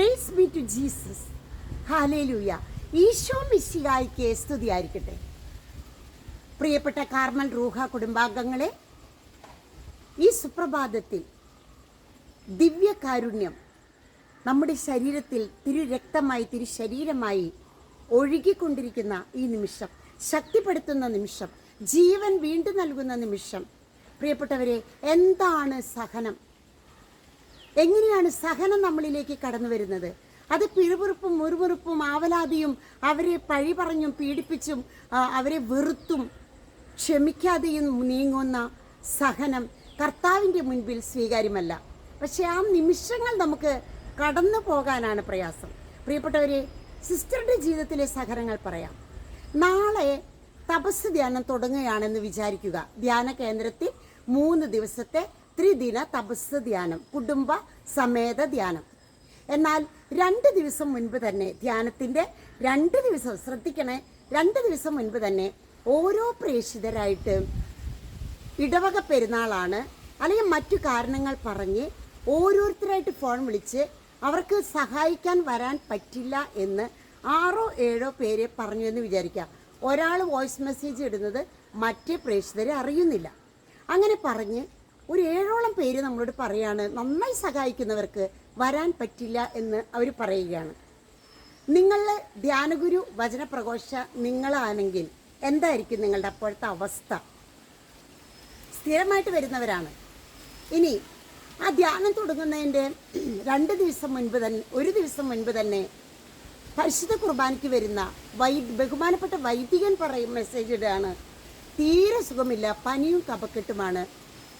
Praise be to Jesus hallelujah Isho മിശിഹായിക്ക് സ്തുതിയായിരിക്കട്ടെ. പ്രിയപ്പെട്ട കാർമൽ റൂഹ കുടുംബാംഗങ്ങളെ ഈ സുപ്രഭാതത്തിൽ ദിവ്യകാരുണ്യം നമ്മുടെ ശരീരത്തിൽ തിരു രക്തമായി തിരു ശരീരമായി ഒഴുകിക്കൊണ്ടിരിക്കുന്ന ഈ നിമിഷം ശക്തിപ്പെടുത്തുന്ന നിമിഷം ജീവൻ വീണ്ടും നൽകുന്ന നിമിഷം. പ്രിയപ്പെട്ടവരെ എന്താണ് സഹനം? എങ്ങനെയാണ് സഹനം നമ്മളിലേക്ക് കടന്നു വരുന്നത്? അത് പിറുപിറുപ്പും മുറുമുറുപ്പും ആവലാതിയും അവരെ പഴി പറഞ്ഞും പീഡിപ്പിച്ചും അവരെ വെറുത്തും ക്ഷമിക്കാതെയും നീങ്ങുന്ന സഹനം കർത്താവിന്റെ മുൻപിൽ സ്വീകാര്യമല്ല. പക്ഷേ ആ നിമിഷങ്ങൾ നമുക്ക് കടന്നു പോകാനാണ് പ്രയാസം. പ്രിയപ്പെട്ടവരെ സിസ്റ്ററുടെ ജീവിതത്തിലെ സഹനങ്ങൾ പറയാം. നാളെ തപസ് ധ്യാനം തുടങ്ങുകയാണെന്ന് വിചാരിക്കുക. ധ്യാന കേന്ദ്രത്തിൽ മൂന്ന് ദിവസത്തെ ത്രിദിന തപസ് ധ്യാനം കുടുംബ സമേത ധ്യാനം. എന്നാൽ രണ്ട് ദിവസം മുൻപ് തന്നെ ധ്യാനത്തിന്റെ രണ്ട് ദിവസം ശ്രദ്ധിക്കണേ രണ്ട് ദിവസം മുൻപ് തന്നെ ഓരോ പ്രേക്ഷിതരായിട്ട് ഇടവക പെരുന്നാളാണ്. അല്ലെങ്കിൽ മറ്റു കാരണങ്ങൾ പറഞ്ഞ് ഓരോരുത്തരായിട്ട് ഫോൺ വിളിച്ച് അവർക്ക് സഹായിക്കാൻ വരാൻ പറ്റില്ല എന്ന് ആറോ ഏഴോ പേരെ പറഞ്ഞു എന്ന് വിചാരിക്കാം. ഒരാൾ വോയിസ് മെസ്സേജ് ഇടുന്നത് മറ്റേ പ്രേക്ഷിതരെ അറിയുന്നില്ല. അങ്ങനെ പറഞ്ഞ് ഒരു ഏഴോളം പേര് നമ്മളോട് പറയാണ് നന്നായി സഹായിക്കുന്നവർക്ക് വരാൻ പറ്റില്ല എന്ന് അവർ പറയുകയാണ്. നിങ്ങളുടെ ധ്യാനഗുരു വചനപ്രഘോഷ നിങ്ങളാണെങ്കിൽ എന്തായിരിക്കും നിങ്ങളുടെ അപ്പോഴത്തെ അവസ്ഥ? സ്ഥിരമായിട്ട് വരുന്നവരാണ്. ഇനി ആ ധ്യാനം തുടങ്ങുന്നതിന്റെ രണ്ട് ദിവസം മുൻപ് തന്നെ ഒരു ദിവസം മുൻപ് തന്നെ പരിശുദ്ധ കുർബാനയ്ക്ക് വരുന്ന വൈ ബഹുമാനപ്പെട്ട വൈദികൻ പറയും മെസ്സേജ് ഇടുകയാണ് തീരെ സുഖമില്ല പനിയും കപക്കെട്ടുമാണ്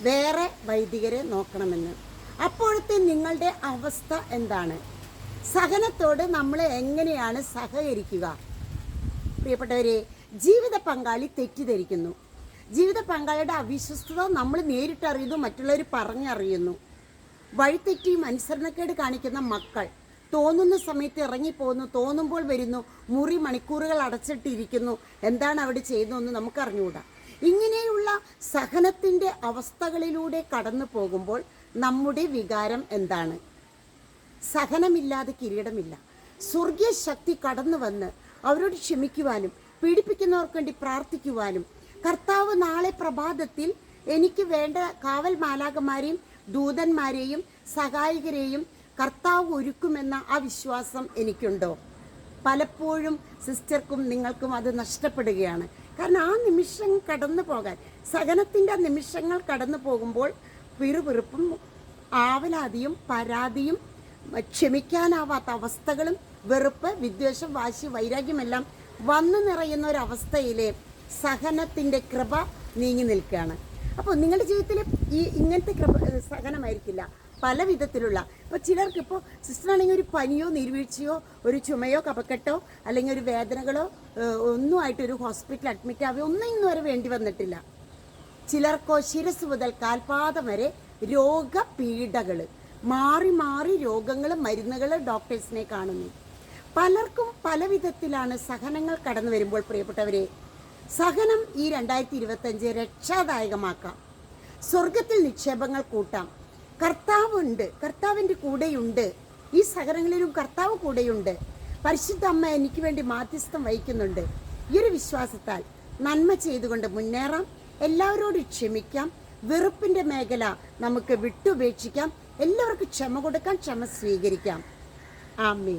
വേറെ വൈദികരെ നോക്കണമെന്ന്. അപ്പോഴത്തെ നിങ്ങളുടെ അവസ്ഥ എന്താണ്? സഹനത്തോട് നമ്മൾ എങ്ങനെയാണ് സഹകരിക്കുക? പ്രിയപ്പെട്ടവരെ ജീവിത പങ്കാളി തെറ്റിദ്ധരിക്കുന്നു. ജീവിത പങ്കാളിയുടെ അവിശ്വസ്തത നമ്മൾ നേരിട്ടറിയുന്നു മറ്റുള്ളവർ പറഞ്ഞറിയുന്നു. വഴിത്തെറ്റിയും അനുസരണക്കേട് കാണിക്കുന്ന മക്കൾ തോന്നുന്ന സമയത്ത് ഇറങ്ങിപ്പോകുന്നു തോന്നുമ്പോൾ വരുന്നു മുറി മണിക്കൂറുകൾ അടച്ചിട്ടിരിക്കുന്നു. എന്താണ് അവിടെ ചെയ്യുന്നതെന്ന് നമുക്കറിഞ്ഞുകൂടാ. ഇങ്ങനെയുള്ള സഹനത്തിന്റെ അവസ്ഥകളിലൂടെ കടന്നു പോകുമ്പോൾ നമ്മുടെ വികാരം എന്താണ്? സഹനമില്ലാതെ കിരീടമില്ല. സ്വർഗീയ ശക്തി കടന്നു വന്ന് അവരോട് ക്ഷമിക്കുവാനും പീഡിപ്പിക്കുന്നവർക്ക് വേണ്ടി പ്രാർത്ഥിക്കുവാനും കർത്താവ് നാളെ പ്രഭാതത്തിൽ എനിക്ക് വേണ്ട കാവൽ മാലാകന്മാരെയും ദൂതന്മാരെയും സഹായകരെയും കർത്താവ് ഒരുക്കുമെന്ന ആ വിശ്വാസം എനിക്കുണ്ടോ? പലപ്പോഴും സിസ്റ്റർക്കും നിങ്ങൾക്കും അത് നഷ്ടപ്പെടുകയാണ്. കാരണം ആ നിമിഷം കടന്നു പോകാൻ സഹനത്തിന്റെ നിമിഷങ്ങൾ കടന്നു പോകുമ്പോൾ പിറുപിറുപ്പും ആവലാതിയും പരാതിയും ക്ഷമിക്കാനാവാത്ത അവസ്ഥകളും വെറുപ്പ് വിദ്വേഷം വാശി വൈരാഗ്യമെല്ലാം വന്നു നിറയുന്ന ഒരവസ്ഥയിലെ സഹനത്തിന്റെ കൃപ നീങ്ങി നിൽക്കുകയാണ്. അപ്പോൾ നിങ്ങളുടെ ജീവിതത്തിൽ ഈ ഇങ്ങനത്തെ കൃപ സഹനമായിരിക്കില്ല. പല വിധത്തിലുള്ള ഇപ്പോൾ ചിലർക്ക് ഇപ്പോൾ സിസ്റ്ററാണെങ്കിൽ ഒരു പനിയോ നീർവീഴ്ചയോ ഒരു ചുമയോ കപക്കെട്ടോ അല്ലെങ്കിൽ ഒരു വേദനകളോ ഒന്നും ഒന്നുമായിട്ട് ഒരു ഹോസ്പിറ്റൽ അഡ്മിറ്റ് ആവുകയോ ഒന്നും ഇന്ന് വരെ വേണ്ടി വന്നിട്ടില്ല. ചിലർക്കോ ശിരസ് മുതൽ കാൽപാദം വരെ രോഗപീഠകൾ മാറി മാറി രോഗങ്ങൾ മരുന്നുകൾ ഡോക്ടേഴ്സിനെ കാണുന്നു. പലർക്കും പല വിധത്തിലാണ് സഹനങ്ങൾ കടന്നു വരുമ്പോൾ പ്രിയപ്പെട്ടവരെ സഹനം ഈ രണ്ടായിരത്തി ഇരുപത്തഞ്ച് രക്ഷാദായകമാക്കാം. സ്വർഗത്തിൽ നിക്ഷേപങ്ങൾ കൂട്ടാം. കർത്താവുണ്ട്. കർത്താവിന്റെ കൂടെയുണ്ട്. ഈ സഹനങ്ങളിലും കർത്താവ് കൂടെയുണ്ട്. പരിശുദ്ധ അമ്മ എനിക്ക് വേണ്ടി മാധ്യസ്ഥം വഹിക്കുന്നുണ്ട്. ഈ ഒരു വിശ്വാസത്താൽ നന്മ ചെയ്തുകൊണ്ട് മുന്നേറാം. എല്ലാവരോടും ക്ഷമിക്കാം. വെറുപ്പിന്റെ മേഖല നമുക്ക് വിട്ടുപേക്ഷിക്കാം. എല്ലാവർക്കും ക്ഷമ കൊടുക്കാം ക്ഷമ സ്വീകരിക്കാം. ആമേ